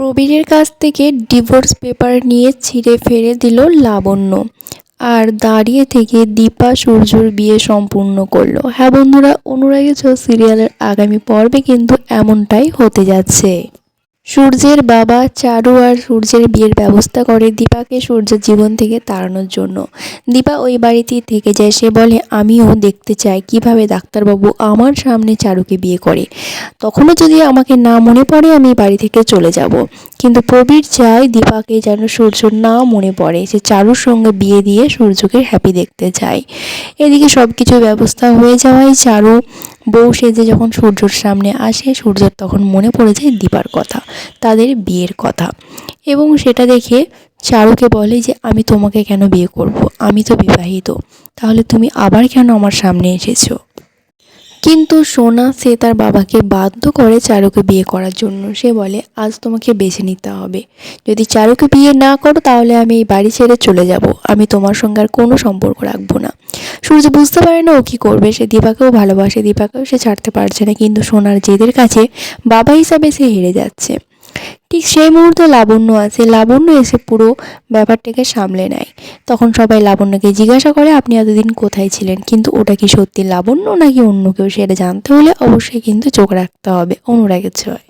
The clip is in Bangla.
প্রবীরের কাছ থেকে ডিভোর্স পেপার নিয়ে ছিঁড়ে ফেলে দিল লাবণ্য। আর দাঁড়িয়ে থেকে দীপা সূর্যর বিয়ে সম্পূর্ণ করল। হ্যাঁ বন্ধুরা, অনুরাগী ছ সিরিয়ালের আগামী পর্বে কিন্তু এমনটাই হতে যাচ্ছে। সূর্যের বাবা চারু আর সূর্যের বিয়ের ব্যবস্থা করে দীপাকে সূর্যের জীবন থেকে তাড়ানোর জন্য। দীপা ওই বাড়িতেই থেকে যায়। সে বলে, আমিও দেখতে চাই কীভাবে ডাক্তারবাবু আমার সামনে চারুকে বিয়ে করে। তখনও যদি আমাকে না মনে পড়ে, আমি বাড়ি থেকে চলে যাব। কিন্তু প্রবীর চায় দীপাকে যেন সূর্য না মনে পড়ে। সে চারুর সঙ্গে বিয়ে দিয়ে সূর্যকে হ্যাপি দেখতে চায়। এদিকে সব কিছু ব্যবস্থা হয়ে যাওয়ায় চারু বউ সেজে যখন সূর্যর সামনে আসে, সূর্যর তখন মনে পড়ে যায় দীপার কথা, তাদের বিয়ের কথা। এবং সেটা দেখে চারুকে বলে যে, আমি তোমাকে কেন বিয়ে করব? আমি তো বিবাহিত। তাহলে তুমি আবার কেন আমার সামনে এসেছ? কিন্তু সোনা, সে তার বাবাকে বাধ্য করে চারুকে বিয়ে করার জন্য। সে বলে, আজ তোমাকে বেছে নিতে হবে। যদি চারুকে বিয়ে না করো, তাহলে আমি এই বাড়ি ছেড়ে চলে যাব। আমি তোমার সঙ্গে আর কোনো সম্পর্ক রাখব না। সূর্য বুঝতে পারে না ও কী করবে। সে দীপাকেও ভালোবাসে। দীপাকেও সে ছাড়তে পারছে না। কিন্তু সোনার জেদের কাছে বাবা হিসাবে সে হেরে যাচ্ছে। ঠিক সেই মুহূর্তে লাবণ্য আছে লাবণ্য এসে পুরো ব্যাপারটাকে সামলে নেয়। তখন সবাই লাবণ্যকে জিজ্ঞাসা করে, আপনি এতদিন কোথায় ছিলেন? কিন্তু ওটা কি সত্যি লাবণ্য নাকি অন্য কেউ? সেটা জানতে হলে অবশ্যই কিন্তু চোখ রাখতে হবে। অনুরাগের ছোঁয়ায়